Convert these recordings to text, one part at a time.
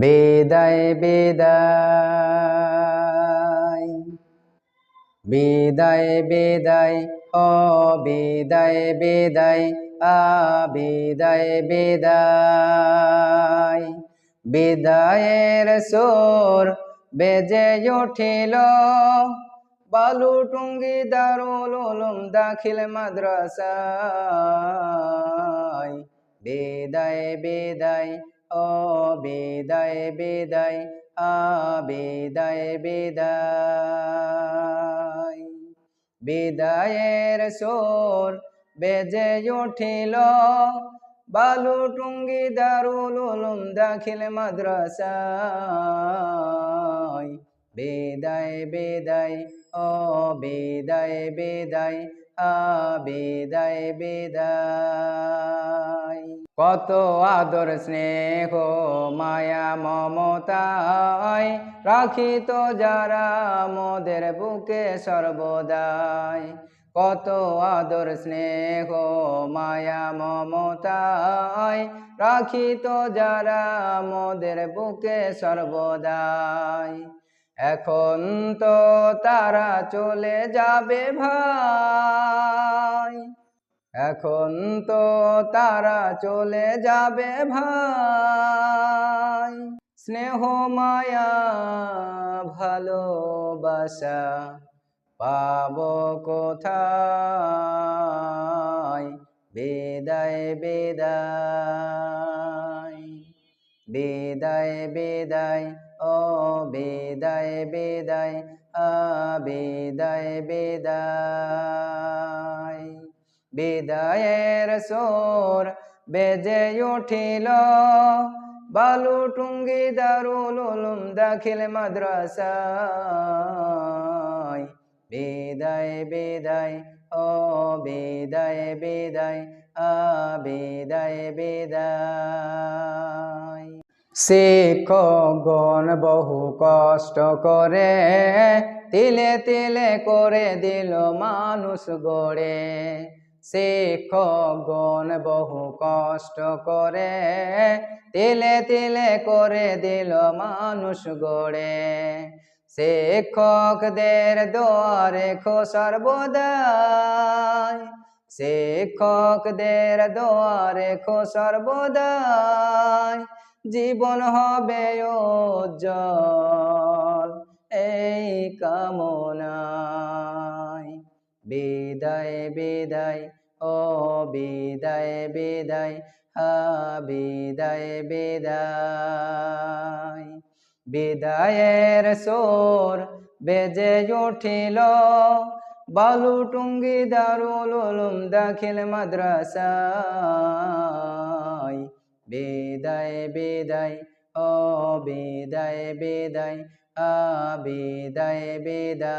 বিদায় বেদায় বেদায় বিদায় ও বেদায় বিদায় আ বেদায়। বিদায় বিদায়ের সোর বেজে উঠিল বালু টুঙ্গি দারুল উলুম দাখিল মাদ্রাসায়। বিদায় বিদায় ও বিদায় বিদায় আ বিদায়। বিদায় বিদায়ের সোর বেজে উঠিল, বালু টুঙ্গি দারুল উলুম দাখিল মাদ্রাসায়। বিদায় বিদায় ও বিদায় বিদায় বিদায় বিদায়। কত আদর, স্নেহ, মায়া, মমতায় রাখিত যারা মোদের বুকে সর্বদাই। কত আদর, স্নেহ, মায়া, মমতায় রাখিত যারা মোদের বুকে সর্বদাই। এখন তো তারা চলে যাবে ভাই। এখন তো তারা চলে যাবে ভাই। স্নেহ, মায়া, ভালোবাসা পাব কোথায়? বিদায় বিদায় বিদায় বিদায় ও বিদায় বিদায় আ বিদায়। বিদায় বিদায়ের সোর বেজে উঠিল বালু টুঙ্গি দারুল উলুম দাখিল মাদ্রাসায়। বিদায় বিদায় ও বিদায় বিদায় আ বিদায় বিদায়। শিক্ষকগণ বহু কষ্ট করে, তিলে তিলে করে দিল মানুষ গড়ে। শিক্ষকগণ বহু কষ্ট করে, তিলে তিলে করে দিল মানুষ গড়ে। শিক্ষকদের দোয়ারে খো সর্বদাই, শিক্ষকদের দোয়ারে খো সর্বদাই জীবন হবে উজ্জ্বল, এই কামনায়। বিদায় বিদায়, ও বিদায় বিদায়, হা, বিদায় বিদায়। বিদায়ের সোর বেজে উঠিল বালু টুঙ্গি দারুল দাখিল মাদ্রাসায়। বিদায় বিদায় অ বিদায় বিদায় আ বিদায় বেদায়।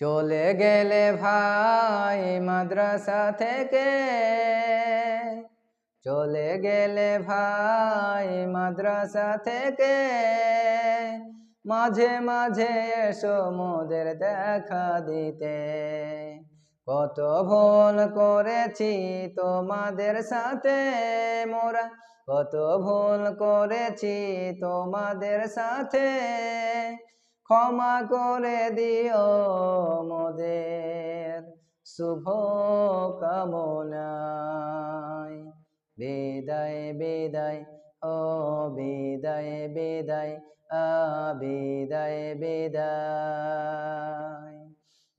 চলে গেলে ভাই মাদ্রাসা থেকে। চলে গেলে ভাই মাদ্রাসা থেকে। মাঝে মাঝে এসো মোদের দেখা দিতে। কত ভুল করেছি তোমাদের সাথে মোরা? কত ভুল করেছি তোমাদের সাথে? ক্ষমা করে দিও মোদের শুভ কামনায়। বিদায় বিদায়, ও বিদায় বিদায়, আ বিদায় বিদায়।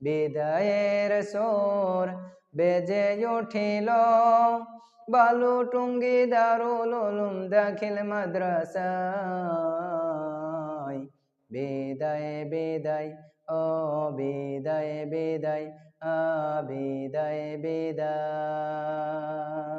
বিদায়ের সোর বেজে উঠিল। বালু টুঙ্গি দারুল উলুম দাখিল মাদ্রাসায়। বিদায় বিদায়, ও বিদায় বিদায়, আ বিদায় বিদায়।